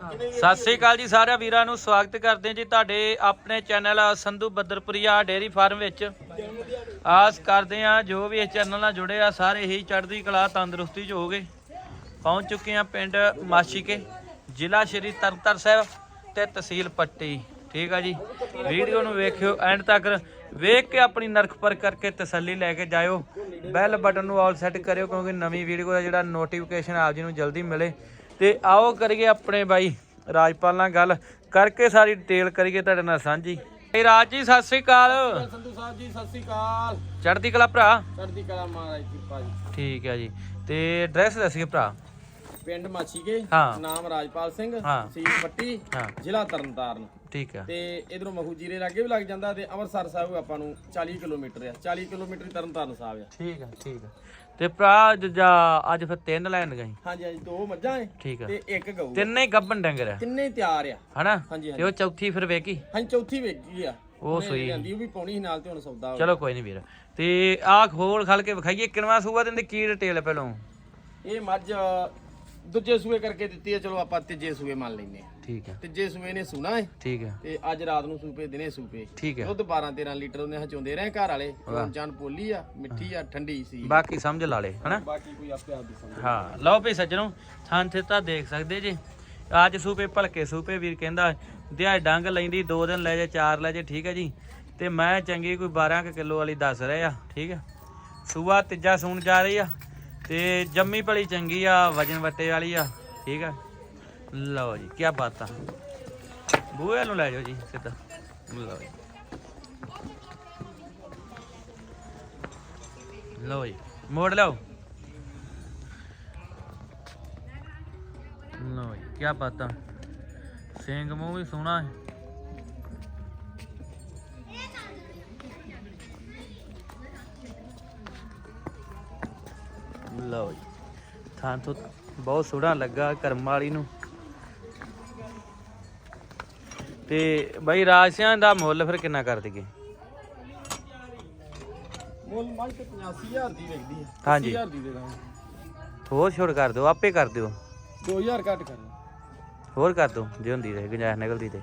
ਸਤਿ ਸ੍ਰੀ ਅਕਾਲ ਜੀ ਸਾਰਿਆਂ ਵੀਰਾਂ ਨੂੰ, ਸਵਾਗਤ ਕਰਦੇ ਹਾਂ ਜੀ ਤੁਹਾਡੇ ਆਪਣੇ channel Sandhu Badarpuria dairy farm ਵਿੱਚ। ਆਸ ਕਰਦੇ ਹਾਂ ਜੋ ਵੀ ਇਸ ਚੈਨਲ ਨਾਲ ਜੁੜੇ ਆ, ਸਾਰੇ ਹੀ ਚੜ੍ਹਦੀ ਕਲਾ ਤੰਦਰੁਸਤੀ ਚ ਹੋਗੇ ਪਹੁੰਚ ਚੁੱਕੇ ਹਾਂ ਪਿੰਡ ਮਾਸ਼ੀਕੇ, ਜ਼ਿਲ੍ਹਾ ਸ਼੍ਰੀ ਤਰਨਤਾਰਨ ਸਾਹਿਬ ਤੇ ਤਹਿਸੀਲ ਪੱਟੀ। ਠੀਕ ਆ ਜੀ, ਵੀਡੀਓ ਨੂੰ ਵੇਖਿਓ ਐਂਡ ਤੱਕ, ਵੇਖ ਕੇ ਆਪਣੀ ਨਰਖ ਪਰ ਕਰਕੇ ਤਸੱਲੀ ਲੈ ਕੇ ਜਾਇਓ। ਬੈਲ ਬਟਨ ਨੂੰ ਆਲ ਸੈੱਟ ਕਰਿਓ ਕਿਉਂਕਿ ਨਵੀਂ ਵੀਡੀਓ ਦਾ ਜਿਹੜਾ ਨੋਟੀਫਿਕੇਸ਼ਨ ਆਪ ਜੀ ਨੂੰ ਜਲਦੀ ਮਿਲੇ। ਤੇ ਆਓ ਕਰੀਏ ਆਪਣੇ ਬਾਈ ਰਾਜਪਾਲ ਨਾਲ ਗੱਲ। ਕਰਕੇ ਸਾਰੀ ਡਿਟੇਲ ਕਰੀਏ ਤੁਹਾਡੇ ਨਾਲ ਸਾਂਝੀ। hey ਰਾਜ ਜੀ ਸਤਿ ਸ੍ਰੀ ਅਕਾਲ। ਸੰਧੂ ਸਾਹਿਬ ਜੀ ਸਤਿ ਸ੍ਰੀ ਅਕਾਲ। ਚੜ੍ਹਦੀ ਕਲਾ ਭਰਾ? ਚੜ੍ਹਦੀ ਕਲਾ ਮਹਾਰਾਜ ਦੀ ਭਾਜੀ ਠੀਕ ਹੈ ਜੀ। ਤੇ ਐਡਰੈਸ ਦੱਸੀਏ ਭਰਾ। ਪਿੰਡ ਮਾਛੀਕੇ ਹਾਂ। ਨਾਮ ਰਾਜਪਾਲ ਸਿੰਘ ਹਾਂ। ਸੀਲ ਪੱਟੀ ਹਾਂ। ਜ਼ਿਲ੍ਹਾ ਤਰਨਤਾਰਨ। ਠੀਕ ਹੈ ਤੇ ਇਧਰੋਂ ਮਖੂ ਜੀਰੇ ਲਾਗੇ ਵੀ ਲੱਗ ਜਾਂਦਾ ਤੇ ਅੰਮ੍ਰਿਤਸਰ ਸਾਹਿਬ ਆਪਾਂ ਨੂੰ 40 ਕਿਲੋਮੀਟਰ ਆ। 40 ਕਿਲੋਮੀਟਰ ਹੀ ਤਰਨਤਾਰਨ ਸਾਹਿਬ ਆ। ਠੀਕ ਹੈ ਠੀਕ ਹੈ ਤੇ ਭਰਾ ਜਾ ਅੱਜ ਫਿਰ ਤਿੰਨ ਲੈਣ ਗਈ ਹਾਂਜੀ ਹਾਂਜੀ ਦੋ ਮੱਝਾਂ ਐ ਠੀਕ ਹੈ ਤੇ ਇੱਕ ਗਊ ਆ। ਤਿੰਨੇ ਗੱਬਨ ਡੰਗਰ ਆ। ਤਿੰਨੇ ਹੀ ਤਿਆਰ ਆ। ਹਨਾ? ਹਾਂਜੀ ਤੇ ਉਹ ਚੌਥੀ ਫਿਰ ਵੇਖੀ? ਹਾਂਜੀ ਚੌਥੀ ਵੇਚੀ ਆ। ਉਹ ਸੂਈ। ਲਿਆਂਦੀ, ਉਹ ਵੀ ਪਾਉਣੀ ਸੀ ਨਾਲ ਤੇ ਹੁਣ ਸੌਦਾ ਹੋ ਚਲੋ ਕੋਈ ਨਹੀਂ ਵੀਰ। ਤੇ ਆਹ ਖੋਲ ਖਲ ਕੇ ਵਿਖਾਈਏ ਕਿਨਵਾ ਸੂਆ ਦਿੰਦੇ ਕੀ ਡਿਟੇਲ ਪਹਿਲੋਂ। ਇਹ ਮੱਝ ਦੂਜੇ ਸੂਏ ਕਰਕੇ ਦਿੱਤੀ ਆ ਚਲੋ ਆਪਾਂ ਤੀਜੇ ਸੂਏ ਮੰਨ ਲੈਨੇ ਆ ਠੀਕ ਹੈ। ਤੀਜੇ ਸੂਏ ਨੇ ਸੁਣਾ ਹੈ। ਠੀਕ ਹੈ। ਤੇ ਅੱਜ ਰਾਤ ਨੂੰ ਸੂਪੇ ਦਿਨੇ ਸੂਪੇ। ਠੀਕ ਹੈ। ਦੁੱਧ 12 13 ਲੀਟਰ ਉਹਨੇ ਹਚਾਉਂਦੇ ਰਹੇ ਘਰ ਵਾਲੇ। ਜਾਨ ਪੋਲੀ ਆ ਮਿੱਠੀ ਆ ਠੰਡੀ ਸੀ। ਬਾਕੀ ਸਮਝ ਲਾ ਲੇ ਹਨਾ? ਬਾਕੀ ਕੋਈ ਆਪੇ ਆਪ ਦੀ ਸਮਝ ਹਾਂ ਲਓ ਵੀ ਸੱਜਣੋ ਥਾਂ ਤੇ ਤਾਂ ਦੇਖ ਸਕਦੇ ਜੀ। ਅੱਜ ਸੂਪੇ ਭਲਕੇ ਸੂਪੇ ਵੀਰ ਕਹਿੰਦਾ ਦਿਹਾੜ ਡੰਗ ਲੈਂਦੀ ਦੋ ਦਿਨ ਲੈ ਜਾ ਚਾਰ ਲੈ ਜਾ ਠੀਕ ਹੈ ਜੀ। ਤੇ ਮੈਂ ਚੰਗੀ ਕੋਈ 12 ਕਿਲੋ ਵਾਲੀ ਦੱਸ ਰਹੇ ਆ ਠੀਕ ਹੈ। ਸੂਆ ਤੀਜਾ ਸੂਣ ਜਾ ਰਹੀ ਆ। ਤੇ ਜੰਮੀ ਭਲੀ ਚੰਗੀ ਆ, ਵਜਨ ਵੱਟੇ ਵਾਲੀ ਆ, ਠੀਕ ਆ? ਲਓ ਜੀ ਕੀ ਬਾਤ ਆ। ਬੂਹੇ ਨੂੰ ਲੈ ਜਾਓ ਜੀ, ਸਿੱਧਾ। ਲਓ ਜੀ। ਲਓ ਜੀ, ਮੋੜ ਲਓ ਲਓ ਜੀ ਕੀ ਬਾਤਾਂ ਸਿੰਘ ਮੂੰਹ ਵੀ ਸੋਹਣਾ ਹੈ। ਲਓ ਜੀ। ਥਾਂ ਤੋਂ ਬਹੁਤ ਸੋਹਣਾ ਲੱਗਾ ਕਰਮ ਵਾਲੀ ਨੂੰ। ਤੇ ਬਾਈ ਰਾਜਸਿਆਂ ਦਾ ਮੁੱਲ ਫਿਰ ਕਿੰਨਾ ਕਰ ਦਈਏ? ਮੁੱਲ ਮੱਝ ਤੇ 85000 ਦੀ ਵਿਕਦੀ ਹਾਂਜੀ। 80000 ਦੀ ਦੇ ਦਾਂਗੇ। ਹੋਰ ਛੋੜ ਕਰ ਦਿਓ ਆਪੇ ਕਰ ਦਿਓ। 2000 ਘੱਟ ਕਰ ਹੋਰ ਕਰ ਦਿਓ ਜੇ ਹੁੰਦੀ ਰਹੇ ਗੁੰਜਾਇਸ਼ ਨਿਕਲਦੀ ਤੇ।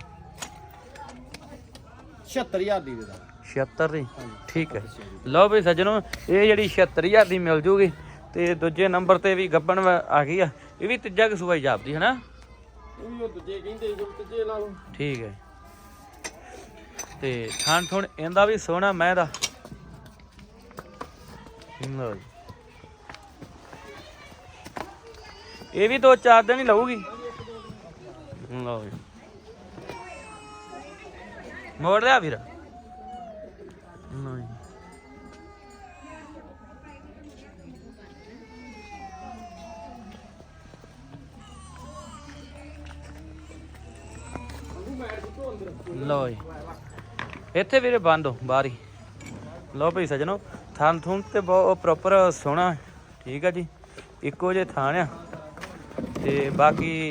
76000 ਦੀ ਦੇ ਦਾਂਗੇ। 76 ਦੀ? ਹਾਂਜੀ ਠੀਕ ਹੈ। ਲਓ ਵੀ ਸੱਜਣੋ ਇਹ ਜਿਹੜੀ 76000 ਦੀ ਮਿਲ ਜੂਗੀ ਤੇ ਦੂਜੇ ਨੰਬਰ ਤੇ ਵੀ ਗੱਬਣ ਆ ਗਈ ਆ। ਇਹ ਵੀ ਤੀਜਾ ਕਸੂਆ ਜਾਪਦੀ ਹੈ ਨਾ ਵੀ ਉਹ ਦੂਜੇ ਕਹਿੰਦੇ ਜੋ ਤੀਜੇ ਨਾਲੋਂ ਠੀਕ ਹੈ। ਤੇ ਥਣ ਥੁਣ ਇਹਦਾ ਵੀ ਸੋਹਣਾ ਮੈਂ ਦਾ ਲਓ ਜੀ। ਇਹ ਵੀ ਦੋ ਚਾਰ ਦਿਨ ਹੀ ਲਊਗੀ। ਲਓ ਜੀ। ਮੋੜ ਲਿਆ ਵੀਰ ਲਓ ਜੀ। ਇੱਥੇ ਵੀਰੇ ਬੰਦ ਹੋ, ਬਾਹਰ ਲਓ ਭਈ ਸਜਣੋ ਥਾਂ ਥੂੰ ਤੇ ਬਹੁਤ ਪ੍ਰੋਪਰ ਸੋਹਣਾ, ਠੀਕ ਆ ਜੀ। ਇੱਕੋ ਜੇ ਥਾਂ ਆ। ਤੇ ਬਾਕੀ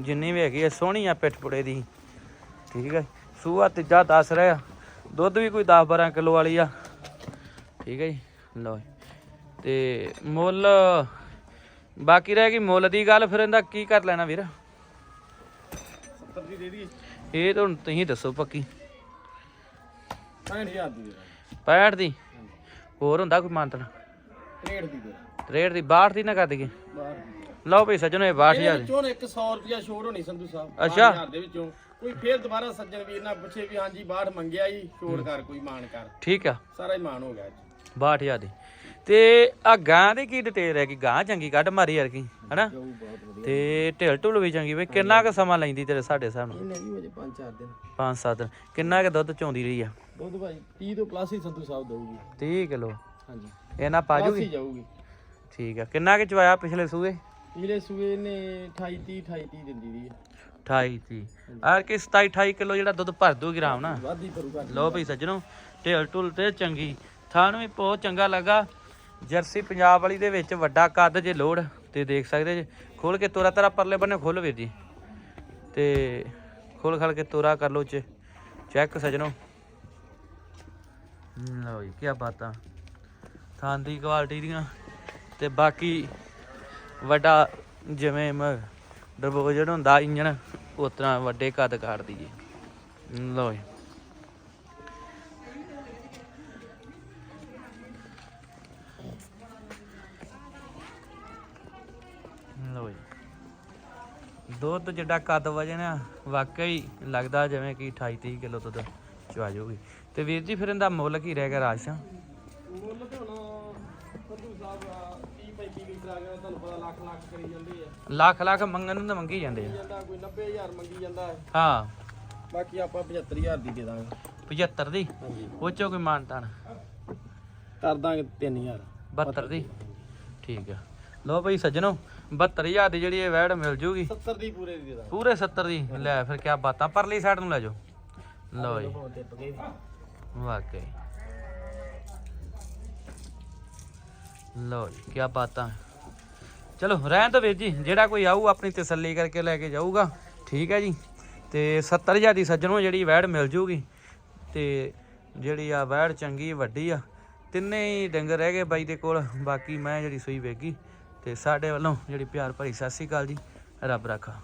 ਜਿੰਨੀ ਵੀ ਹੈਗੀ ਆ, ਸੋਹਣੀ ਆ ਪਿੱਠ ਦੀ। ਠੀਕ ਹੈ ਸੂਆ ਤੀਜਾ ਦੱਸ ਰਿਹਾ। ਦੁੱਧ ਵੀ ਕੋਈ 10 12 ਕਿਲੋ ਵਾਲੀ ਆ। ਠੀਕ ਹੈ ਜੀ। ਲਓ ਤੇ ਮੁੱਲ, ਬਾਕੀ ਰਹਿ ਗਈ ਮੁੱਲ ਦੀ ਗੱਲ, ਫਿਰ ਇਹਦਾ ਕੀ ਕਰ ਲੈਣਾ ਵੀਰ? 70 ਦੀ ਦੇ ਦੀ ਇਹ ਤਾਂ ਹੁਣ ਤੁਸੀਂ ਦੱਸੋ ਪੱਕੀ। 65000 ਦੀ ਦੇ ਦਾਂਗੇ 65 ਦੀ? ਹੋਰ ਹੁੰਦਾ ਕੋਈ ਮਾਨਤਨ? 63 ਦੀ ਦੇ ਦਾਂਗੇ। ਰੇਟ ਦੀ 62 ਦੀ ਨਾ ਕਰ ਦਈਏ। ਬਾਹਰ ਦੀ। ਲਓ ਭਈ ਸੱਜਣੋ ਇਹ 62000 ਇਹਦੇ ਵਿੱਚੋਂ 100 ਰੁਪਿਆ ਛੋੜ ਹੋਣੀ ਸੰਧੂ ਸਾਹਿਬ ਅੱਛਾ। 12,000 ਦੇ ਵਿੱਚੋਂ। ਕੋਈ ਫੇਰ ਦੁਬਾਰਾ ਸੱਜਣ ਵੀਰ ਨਾਲ ਪੁੱਛੇ ਵੀ ਹਾਂਜੀ ਬਾਹਰ ਮੰਗਿਆ ਜੀ ਛੋੜ ਕਰ ਕੋਈ ਮਾਨ ਕਰ। ਠੀਕ ਆ। ਸਾਰਾ ਹੀ ਮਾਨ ਹੋ ਗਿਆ ਅੱਜ 62000 ਦੀ। ਤੇ ਆ ਗਾਂ ਦੀ ਕੀ ਡਿਟੇਲ ਹੈ ਕਿ ਗਾਂ ਚੰਗੀ ਕੱਢ ਮਾਰੀ ਯਾਰ ਕੀ ਹਨਾ? ਤੇ ਢਿਲ ਢੁਲ ਵੀ ਚੰਗੀ ਵੇ ਕਿੰਨਾ ਕੁ ਸਮਾਂ ਲੈਂਦੀ ਤੇਰੇ ਸਾਡੇ ਹਿਸਾਬ ਨਾਲ? ਇਹਨੇ ਵਜੇ 5-4 ਦਿਨ। 5-7 ਦਿਨ। ਕਿੰਨਾ ਕੁ ਦੁੱਧ ਚੋਂਦੀ ਰਹੀ ਆ? ਦੁੱਧ ਭਾਈ 30 ਤੋਂ ਪਲੱਸ ਹੀ ਸੰਧੂ ਸਾਹਿਬ ਦਊਗੀ। 30 ਕਿਲੋ? ਹਾਂਜੀ। ਇਹਨਾਂ ਪਾ ਪਲੱਸ ਹੀ ਜੂਗੀ ਜਾਊਗੀ। ਠੀਕ ਆ। ਕਿੰਨਾ ਕੁ ਚਵਾਇਆ ਪਿਛਲੇ ਸੂਏ? ਪਿਛਲੇ ਸੂਏ ਨੇ 28 30 28 30 ਦਿੰਦੀ ਦੀ 28 30 ਆਰ ਕਿ 27 28 ਕਿਲੋ ਜਿਹੜਾ ਦੁੱਧ ਭਰ ਦੂਗੀ ਆਰਾਮ ਨਾਲ? ਵਾਧੀ ਭਈ ਸੱਜਣੋ ਢੇਲ ਢੁਲ ਤੇ ਚੰਗੀ। ਥਾਣ ਵੀ ਬਹੁਤ ਚੰਗਾ ਲੱਗਾ। ਜਰਸੀ ਪੰਜਾਬ ਵਾਲੀ ਦੇ ਵਿੱਚ ਵੱਡਾ ਕੱਦ ਜੇ ਲੋੜ ਤੇ ਦੇਖ ਸਕਦੇ ਜੇ। ਖੋਲ ਕੇ ਤੋਰਾ ਤਰਾ ਪਰਲੇ ਬੰਨੇ ਖੋਲ ਵੀਰ ਜੀ। ਤੇ ਖੋਲ ਖਲ ਕੇ ਤੋਰਾ ਕਰ ਲੋ ਚ। ਚੈੱਕ ਸੱਜਣੋ। ਲਓ ਜੀ ਕੀ ਬਾਤਾਂ। ਥਾਂ ਦੀ ਕੁਆਲਿਟੀ ਦੀਆਂ। ਤੇ ਬਾਕੀ ਵੱਡਾ ਜਿਵੇਂ ਮ- ਹੁੰਦਾ, ਇੰਜਣ, ਉਸ ਤਰ੍ਹਾਂ ਵੱਡੇ ਕੱਦ ਕਾਟਦੀ ਜੀ ਲਓ ਜੀ। ਦੁੱਧ ਜਿੱਡਾ ਕੱਦ ਵਜਨ ਆ ਵਾਕਈ ਲੱਗਦਾ ਜਿਵੇਂ ਕਿ 28 30 ਕਿਲੋ ਦੁੱਧ ਚਵਾ ਜਾਊਗੀ। ਤੇ ਵੀਰ ਜੀ ਫਿਰ ਇਹਦਾ ਮੁੱਲ ਕੀ ਰਹਿ ਗਿਆ ਰਾਸ਼ਨ ਮੁੱਲ ਤੇ ਹੁਣ ਸੰਧੂ ਸਾਹਿਬ 30 35 ਲੀਟਰ ਆ ਗਿਆ ਤੁਹਾਨੂੰ ਪਤਾ ਲੱਖ ਲੱਖ ਕਰੀ ਜਾਂਦੇ ਆ। ਲੱਖ ਲੱਖ ਮੰਗਣ ਨੂੰ ਤਾਂ ਮੰਗੀ ਜਾਂਦੇ ਆ। ਜਾਂਦਾ ਕੋਈ 90000 ਮੰਗੀ ਜਾਂਦਾ ਹੈ। ਹਾਂ। ਬਾਕੀ ਆਪਾਂ 75000 ਦੀ ਦੇ ਦਾਂਗੇ। 75 ਦੀ? ਹਾਂਜੀ। ਉਹ ਚੋਂ ਕੋਈ ਮਾਨਤਾਨ ਕਰ ਦਾਂਗੇ 3000 72 ਦੀ? ਠੀਕ ਆ। ਲਓ ਬਈ ਸੱਜਣੋ 72000 ਦੀ ਜਿਹੜੀ ਇਹ ਵੈੜ ਮਿਲ ਜੂਗੀ। 70 ਦੀ ਪੂਰੇ ਦੀ ਪੂਰੇ 70 ਦੀ। ਲੈ ਫਿਰ ਕਿਆ ਬਾਤਾਂ ਪਰਲੀ ਸਾਈਡ ਨੂੰ ਲੈ ਜਾਓ। ਲਓ ਜੀ। ਵਾਕਈ। ਲਓ ਜੀ ਕੀ ਬਾਤਾਂ ਚਲੋ ਰਹਿਣ ਤਾਂ ਵੀਰ ਜੀ ਜਿਹੜਾ ਕੋਈ ਆਊ ਆਪਣੀ ਤਸੱਲੀ ਕਰਕੇ ਲੈ ਕੇ ਜਾਊਗਾ। ਠੀਕ ਹੈ ਜੀ। ਤੇ 70000 ਦੀ ਸੱਜਣੋਂ ਜਿਹੜੀ ਵੈੜ ਮਿਲ ਜੂਗੀ ਤੇ ਜਿਹੜੀ ਆ ਵੈੜ ਚੰਗੀ ਵੱਡੀ ਆ ਤਿੰਨੇ ਹੀ ਡੰਗਰ ਰਹਿ ਗਏ ਬਾਈ ਦੇ ਕੋਲ ਬਾਕੀ ਮੈਂ ਜਿਹੜੀ ਸੂਈ ਵੇਗੀ ਤੇ ਸਾਡੇ ਵੱਲੋਂ ਜਿਹੜੀ ਪਿਆਰ ਭਰੀ ਸਤਿ ਸ੍ਰੀ ਅਕਾਲ ਜੀ ਰੱਬ ਰੱਖਾ।